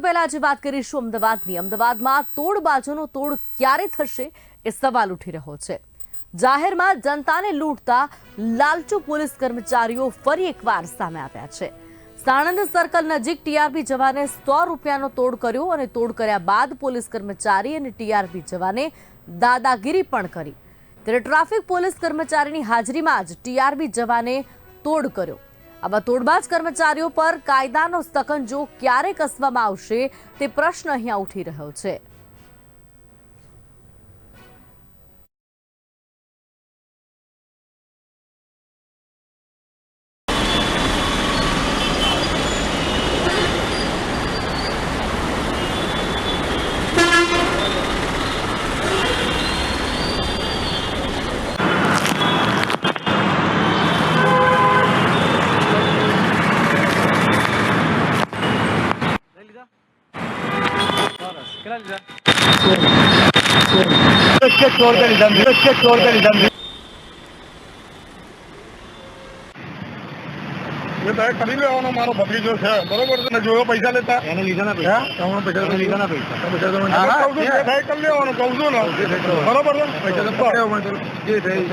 પહેલા આજે વાત કરીશું અમદાવાદની. અમદાવાદમાં તોડબાજોનો તોડ ક્યારે થશે એ સવાલ ઉઠી રહ્યો છે. જાહેરમાં જનતાને લૂંટતા લાલચુ પોલીસ કર્મચારીઓ ફરી એકવાર સામે આવ્યા છે. સાણંદ સર્કલ નજીક ટીઆરપી જવાને સો રૂપિયાનો તોડ કર્યો અને તોડ કર્યા બાદ પોલીસ કર્મચારી અને ટીઆરપી જવાને દાદાગીરી પણ કરી. ત્યારે ટ્રાફિક પોલીસ કર્મચારીની હાજરીમાં જ ટીઆરબી જવાને તોડ કર્યો. આવા તોડબાજ કર્મચારીઓ પર કાયદાનો સ્તકંજો ક્યારે કસવામાં આવશે તે પ્રશ્ન અહીંયા ઉઠી રહ્યો છે. કેટલા લેવાનો મારો ભત્રીજો છે બરોબર છે જોયો પૈસા લેતા એને લીધા ના પૈસા પૈસા લીધા ના કરી લેવાનું કહું છું ને બરોબર પૈસા જે થઈ